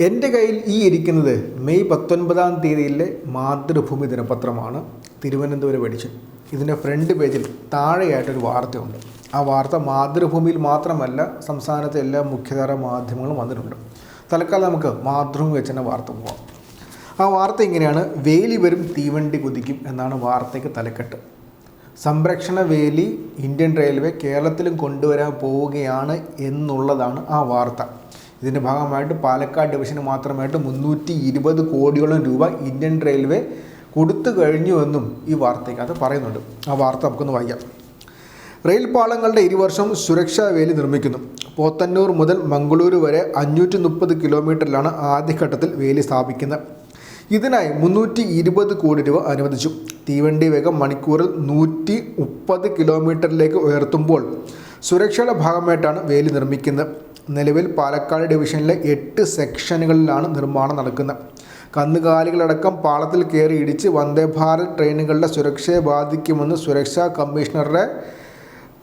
എന്റെ കയ്യിൽ ഈ ഇരിക്കുന്നത് മെയ് പത്തൊൻപതാം തീയതിയിലെ മാതൃഭൂമി ദിനപത്രമാണ്. തിരുവനന്തപുരം എഡിഷൻ. ഇതിന്റെ ഫ്രണ്ട് പേജിൽ താഴെയായിട്ടൊരു വാർത്തയുണ്ട്. ആ വാർത്ത മാതൃഭൂമിയിൽ മാത്രമല്ല സംസ്ഥാനത്തെ എല്ലാ മുഖ്യധാര മാധ്യമങ്ങളും വന്നിട്ടുണ്ട്. തൽക്കാലം നമുക്ക് മാതൃഭൂമി വെച്ച് തന്നെ വാർത്ത പോവാം. ആ വാർത്ത ഇങ്ങനെയാണ്. വേലി വരും തീവണ്ടി കുതിക്കും എന്നാണ് വാർത്തയ്ക്ക് തലക്കെട്ട്. സംരക്ഷണ വേലി ഇന്ത്യൻ റെയിൽവേ കേരളത്തിലും കൊണ്ടുവരാൻ പോവുകയാണ് എന്നുള്ളതാണ് ആ വാർത്ത. ഇതിന്റെ ഭാഗമായിട്ട് പാലക്കാട് ഡിവിഷന് മാത്രമായിട്ട് മുന്നൂറ്റി ഇരുപത് കോടിയോളം രൂപ ഇന്ത്യൻ റെയിൽവേ കൊടുത്തു കഴിഞ്ഞുവെന്നും ഈ വാർത്തയ്ക്കകത്ത് പറയുന്നുണ്ട്. ആ വാർത്ത നമുക്കൊന്ന് വായിക്കാം. റെയിൽ പാളങ്ങളുടെ ഇരുവർഷം സുരക്ഷാ വേലി നിർമ്മിക്കുന്നു. പോത്തന്നൂർ മുതൽ മംഗളൂരു വരെ അഞ്ഞൂറ്റി മുപ്പത് കിലോമീറ്ററിലാണ് ആദ്യഘട്ടത്തിൽ വേലി സ്ഥാപിക്കുന്നത്. ഇതിനായി മുന്നൂറ്റി ഇരുപത് കോടി രൂപ അനുവദിച്ചു. തീവണ്ടി വേഗം മണിക്കൂറിൽ നൂറ്റി മുപ്പത് കിലോമീറ്ററിലേക്ക് ഉയർത്തുമ്പോൾ സുരക്ഷയുടെ ഭാഗമായിട്ടാണ് വേലി നിർമ്മിക്കുന്നത്. നിലവിൽ പാലക്കാട് ഡിവിഷനിലെ എട്ട് സെക്ഷനുകളിലാണ് നിർമ്മാണം നടക്കുന്നത്. കന്നുകാലികളടക്കം പാളത്തിൽ കയറി ഇടിച്ച് വന്ദേ ഭാരത് ട്രെയിനുകളുടെ സുരക്ഷയെ ബാധിക്കുമെന്ന് സുരക്ഷാ കമ്മീഷണറുടെ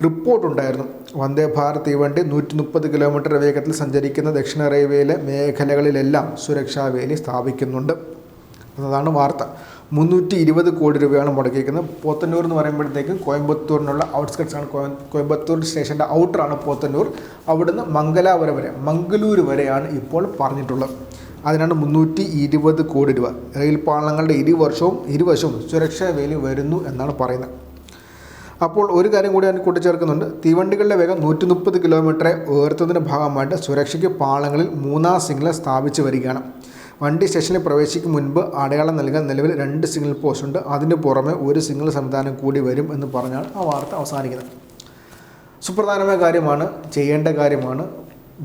റിപ്പോർട്ടുണ്ടായിരുന്നു. വന്ദേ ഭാരത് തീവണ്ടി നൂറ്റി മുപ്പത് കിലോമീറ്റർ വേഗത്തിൽ സഞ്ചരിക്കുന്ന ദക്ഷിണ റെയിൽവേയിലെ മേഖലകളിലെല്ലാം സുരക്ഷാ വേലി സ്ഥാപിക്കുന്നുണ്ട്. എന്നതാണ് വാർത്ത. മുന്നൂറ്റി ഇരുപത് കോടി രൂപയാണ് മുടക്കിയിരിക്കുന്നത്. പോത്തന്നൂർ എന്ന് പറയുമ്പോഴത്തേക്കും കോയമ്പത്തൂരിനുള്ള ഔട്ട്സ്കട്ട്സ് ആണ് കോയ- കോയമ്പത്തൂർ സ്റ്റേഷന്റെ ഔട്ടറാണ് പോത്തന്നൂർ. അവിടുന്ന് മംഗലാപുരം വരെ മംഗലൂർ വരെയാണ് ഇപ്പോൾ പറഞ്ഞിട്ടുള്ളത്. അതിനാണ് മുന്നൂറ്റി ഇരുപത് കോടി രൂപ. റെയിൽ പാളങ്ങളുടെ ഇരുവർഷവും ഇരുവശവും സുരക്ഷാ വേലി വരുന്നു എന്നാണ് പറയുന്നത്. അപ്പോൾ ഒരു കാര്യം കൂടി ഞാൻ കൂട്ടിച്ചേർക്കുന്നുണ്ട്. തീവണ്ടികളുടെ വേഗം നൂറ്റി മുപ്പത് കിലോമീറ്ററെ ഉയർത്തുന്നതിന്റെ ഭാഗമായിട്ട് സുരക്ഷയ്ക്ക് പാളങ്ങളിൽ മൂന്നാം സിഗ്നൽ സ്ഥാപിച്ചു വരികയാണ്. വണ്ടി സ്റ്റേഷനിൽ പ്രവേശിക്കും മുൻപ് അടയാളം നൽകാൻ നിലവിൽ രണ്ട് സിഗ്നൽ പോസ്റ്റ് ഉണ്ട്. അതിന് പുറമെ ഒരു സിഗ്നൽ സംവിധാനം കൂടി വരും എന്ന് പറഞ്ഞാണ് ആ വാർത്ത അവസാനിക്കുന്നത്. സുപ്രധാനമായ കാര്യമാണ് ചെയ്യേണ്ട കാര്യമാണ്.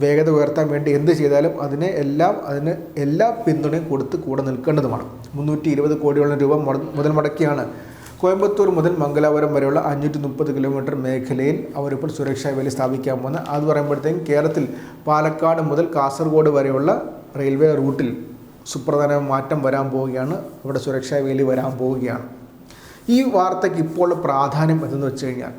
വേഗത ഉയർത്താൻ വേണ്ടി എന്ത് ചെയ്താലും അതിനെ എല്ലാം അതിന് എല്ലാ പിന്തുണയും കൊടുത്ത് കൂടെ നിൽക്കേണ്ടതുമാണ്. മുന്നൂറ്റി ഇരുപത് കോടിയോളം രൂപ മുതൽ മുടക്കിയാണ്. കോയമ്പത്തൂർ മുതൽ മംഗലാപുരം വരെയുള്ള അഞ്ഞൂറ്റി മുപ്പത് കിലോമീറ്റർ മേഖലയിൽ അവരിപ്പോൾ സുരക്ഷാ വേലി സ്ഥാപിക്കാൻ പോകുന്നത് അത് പറയുമ്പോഴത്തേക്കും കേരളത്തിൽ പാലക്കാട് മുതൽ കാസർഗോഡ് വരെയുള്ള റെയിൽവേ റൂട്ടിൽ സുപ്രധാന മാറ്റം വരാൻ പോവുകയാണ്. അവിടെ സുരക്ഷാ വേലി വരാൻ പോവുകയാണ്. ഈ വാർത്തയ്ക്ക് ഇപ്പോൾ പ്രാധാന്യം എന്തെന്ന് വെച്ച് കഴിഞ്ഞാൽ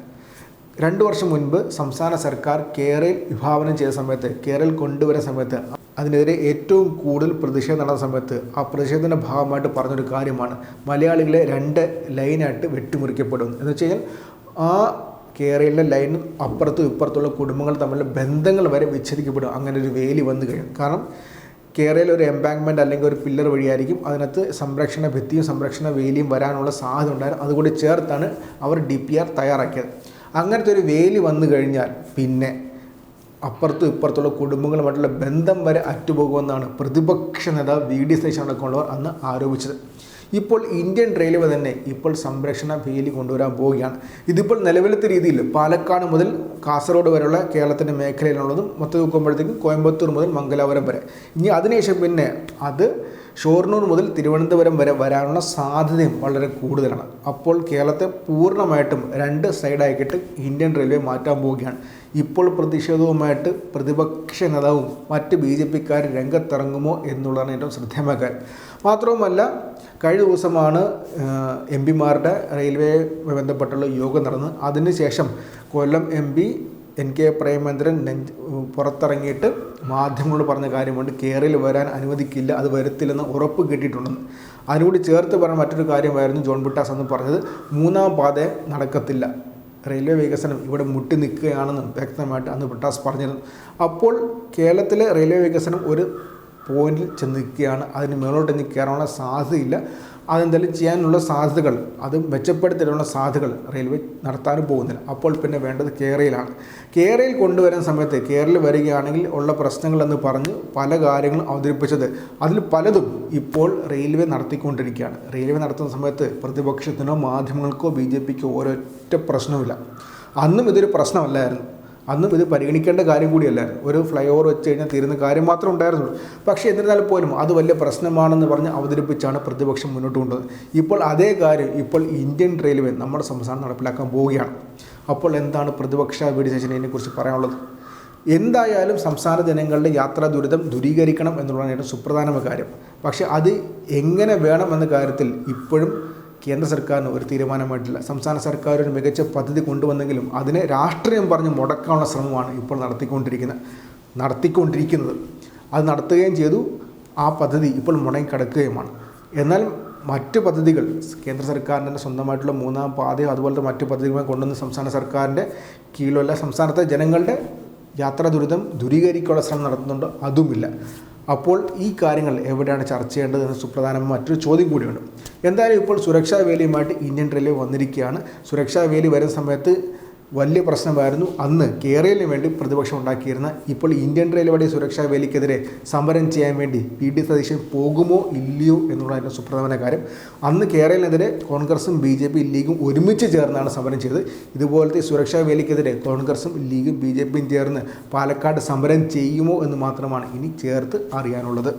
രണ്ട് വർഷം മുൻപ് സംസ്ഥാന സർക്കാർ കേരൽ വിഭാവനം ചെയ്ത സമയത്ത് കേരൽ കൊണ്ടുവരുന്ന സമയത്ത് അതിനെതിരെ ഏറ്റവും കൂടുതൽ പ്രതിഷേധം നടന്ന സമയത്ത് ആ പ്രതിഷേധത്തിന്റെ ഭാഗമായിട്ട് പറഞ്ഞൊരു കാര്യമാണ്. മലയാളികളെ രണ്ട് ലൈനായിട്ട് വെട്ടിമുറിക്കപ്പെടും എന്ന് വെച്ച് കഴിഞ്ഞാൽ ആ കേരളിലെ ലൈൻ അപ്പുറത്തും ഇപ്പുറത്തുള്ള കുടുംബങ്ങൾ തമ്മിലുള്ള ബന്ധങ്ങൾ വരെ വിച്ഛേദിക്കപ്പെടും. അങ്ങനെ ഒരു വേലി വന്നു കഴിഞ്ഞു. കാരണം കേരളയിൽ ഒരു എംബാങ്ക്മെന്റ് അല്ലെങ്കിൽ ഒരു പില്ലർ വഴിയായിരിക്കും അതിനകത്ത് സംരക്ഷണ ഭിത്തിയും സംരക്ഷണ വേലിയും വരാനുള്ള സാധ്യത ഉണ്ടായിരുന്നു. അതുകൂടി ചേർത്താണ് അവർ ഡി പി ആർ തയ്യാറാക്കിയത്. അങ്ങനത്തെ ഒരു വേലി വന്നു കഴിഞ്ഞാൽ പിന്നെ അപ്പുറത്തും ഇപ്പുറത്തുള്ള കുടുംബങ്ങളുമായിട്ടുള്ള ബന്ധം വരെ അറ്റുപോകുമെന്നാണ് പ്രതിപക്ഷ നേതാവ് വി ഡി സതീശൻ അടക്കമുള്ളവർ അന്ന് ആരോപിച്ചത്. ഇപ്പോൾ ഇന്ത്യൻ റെയിൽവേ തന്നെ ഇപ്പോൾ സംരക്ഷണ ഭീതി കൊണ്ടുവരാൻ പോവുകയാണ്. ഇതിപ്പോൾ നിലവിലത്തെ രീതിയിൽ പാലക്കാട് മുതൽ കാസർഗോഡ് വരെയുള്ള കേരളത്തിന്റെ മേഖലയിലുള്ളതും മൊത്തം നോക്കുമ്പോഴത്തേക്കും കോയമ്പത്തൂർ മുതൽ മംഗലാപുരം വരെ. ഇനി അതിനുശേഷം പിന്നെ അത് ഷൊർണൂർ മുതൽ തിരുവനന്തപുരം വരെ വരാനുള്ള സാധ്യതയും വളരെ കൂടുതലാണ്. അപ്പോൾ കേരളത്തെ പൂർണമായിട്ടും രണ്ട് സൈഡാക്കിയിട്ട് ഇന്ത്യൻ റെയിൽവേ മാറ്റാൻ പോവുകയാണ്. ഇപ്പോൾ പ്രതിഷേധവുമായിട്ട് പ്രതിപക്ഷ നേതാവും മറ്റ് ബി ജെ പിക്കാർ രംഗത്തിറങ്ങുമോ എന്നുള്ളതാണ് ഏറ്റവും ശ്രദ്ധേയമായ കാര്യം. മാത്രവുമല്ല കഴിഞ്ഞ ദിവസമാണ് എം പിമാരുടെ റെയിൽവേ ബന്ധപ്പെട്ടുള്ള യോഗം നടന്നത്. അതിനുശേഷം Kollam M P N K Premachandran നെഞ്ച് പുറത്തിറങ്ങിയിട്ട് മാധ്യമങ്ങളോട് പറഞ്ഞ കാര്യമുണ്ട്. കേരളിൽ വരാൻ അനുവദിക്കില്ല അത് വരത്തില്ലെന്ന് ഉറപ്പ് കിട്ടിയിട്ടുണ്ടെന്ന് അതിനോട് ചേർത്ത് പറഞ്ഞ മറ്റൊരു കാര്യമായിരുന്നു ജോൺ ബിട്ടാസ് എന്ന് പറഞ്ഞത്. മൂന്നാം പാത നടക്കത്തില്ല. റെയിൽവേ വികസനം ഇവിടെ മുട്ടി നിൽക്കുകയാണെന്നും വ്യക്തമായിട്ട് അന്ന് ബിട്ടാസ് പറഞ്ഞിരുന്നു. അപ്പോൾ കേരളത്തിലെ റെയിൽവേ വികസനം ഒരു പോയിന്റിൽ ചെന്ന് നിൽക്കുകയാണ്. അതിന് മേളോട്ട് ഇനി കയറാനുള്ള സാധ്യതയില്ല. അതെന്തായാലും ചെയ്യാനുള്ള സാധ്യതകൾ അത് മെച്ചപ്പെടുത്തിയിട്ടുള്ള സാധ്യതകൾ റെയിൽവേ നടത്താനും പോകുന്നില്ല. അപ്പോൾ പിന്നെ വേണ്ടത് കേരളയിലാണ്. കേരളയിൽ കൊണ്ടുവരുന്ന സമയത്ത് കേരളയിൽ വരികയാണെങ്കിൽ ഉള്ള പ്രശ്നങ്ങളെന്ന് പറഞ്ഞ് പല കാര്യങ്ങളും അവതരിപ്പിച്ചത് അതിൽ പലതും ഇപ്പോൾ റെയിൽവേ നടത്തിക്കൊണ്ടിരിക്കുകയാണ്. റെയിൽവേ നടത്തുന്ന സമയത്ത് പ്രതിപക്ഷത്തിനോ മാധ്യമങ്ങൾക്കോ ബി ജെ പിക്കോ ഒരൊറ്റ പ്രശ്നവുമില്ല. അന്നും ഇതൊരു പ്രശ്നമല്ലായിരുന്നു. അന്നും ഇത് പരിഗണിക്കേണ്ട കാര്യം കൂടിയല്ലായിരുന്നു. ഒരു ഫ്ലൈ ഓവർ വെച്ച് കഴിഞ്ഞാൽ തീരുന്ന കാര്യം മാത്രം ഉണ്ടായിരുന്നുള്ളൂ. പക്ഷേ എന്നിരുന്നാൽ പോലും അത് വലിയ പ്രശ്നമാണെന്ന് പറഞ്ഞ് അവതരിപ്പിച്ചാണ് പ്രതിപക്ഷം മുന്നോട്ട് കൊണ്ടത് ഇപ്പോൾ അതേ കാര്യം ഇപ്പോൾ ഇന്ത്യൻ റെയിൽവേ നമ്മുടെ സംസ്ഥാനം നടപ്പിലാക്കാൻ പോവുകയാണ്. അപ്പോൾ എന്താണ് പ്രതിപക്ഷ വീഡിയോ ഇതിനെക്കുറിച്ച് പറയാനുള്ളത്? എന്തായാലും സംസ്ഥാന ജനങ്ങളുടെ യാത്രാ ദുരിതം ദൂരീകരിക്കണം എന്നുള്ളതാണ് ഏറ്റവും സുപ്രധാനമായ കാര്യം. പക്ഷേ അത് എങ്ങനെ വേണം എന്ന കാര്യത്തിൽ ഇപ്പോഴും കേന്ദ്ര സർക്കാരിന് ഒരു തീരുമാനമായിട്ടില്ല. സംസ്ഥാന സർക്കാർ ഒരു മികച്ച പദ്ധതി കൊണ്ടുവന്നെങ്കിലും അതിനെ രാഷ്ട്രീയം പറഞ്ഞ് മുടക്കാനുള്ള ശ്രമമാണ് ഇപ്പോൾ നടത്തിക്കൊണ്ടിരിക്കുന്നത് നടത്തിക്കൊണ്ടിരിക്കുന്നത്. അത് നടത്തുകയും ചെയ്തു. ആ പദ്ധതി ഇപ്പോൾ മുടങ്ങിക്കിടക്കുകയുമാണ്. എന്നാൽ മറ്റ് പദ്ധതികൾ കേന്ദ്ര സർക്കാരിന്റെ സ്വന്തമായിട്ടുള്ള മൂന്നാം പാതയോ അതുപോലത്തെ മറ്റ് പദ്ധതികളും കൊണ്ടുവന്ന് സംസ്ഥാന സർക്കാരിന്റെ കീഴിലുള്ള സംസ്ഥാനത്തെ ജനങ്ങളുടെ യാത്രാ ദുരിതം ദൂരീകരിക്കാനുള്ള ശ്രമം നടത്തുന്നുണ്ടോ. അതുമില്ല. അപ്പോൾ ഈ കാര്യങ്ങൾ എവിടെയാണ് ചർച്ച ചെയ്യേണ്ടത് എന്ന സുപ്രധാനമായ മറ്റൊരു ചോദ്യം കൂടിയുണ്ട് എന്തായാലും ഇപ്പോൾ സുരക്ഷാ വേലിയുമായിട്ട് ഇന്ത്യൻ റെയിൽവേ വന്നിരിക്കുകയാണ്. സുരക്ഷാ വേലി വരുന്ന സമയത്ത് വലിയ പ്രശ്നമായിരുന്നു. അന്ന് കേരളത്തിന് വേണ്ടി പ്രതിപക്ഷം ഉണ്ടാക്കിയിരുന്ന ഇപ്പോൾ ഇന്ത്യൻ റെയിൽവേയുടെ സുരക്ഷാ വേലിക്കെതിരെ സമരം ചെയ്യാൻ വേണ്ടി പി ഡി സതീശൻ പോകുമോ ഇല്ലയോ എന്നുള്ളതിന്റെ സുപ്രധാന കാര്യം. അന്ന് കേരളത്തിനെതിരെ കോൺഗ്രസും ബി ജെ പി ലീഗും ഒരുമിച്ച് ചേർന്നാണ് സമരം ചെയ്തത്. ഇതുപോലത്തെ സുരക്ഷാ വേലിക്കെതിരെ കോൺഗ്രസും ലീഗും ബി ജെ പിയും ചേർന്ന് പാലക്കാട് സമരം ചെയ്യുമോ എന്ന് മാത്രമാണ് ഇനി ചേർത്ത് അറിയാനുള്ളത്.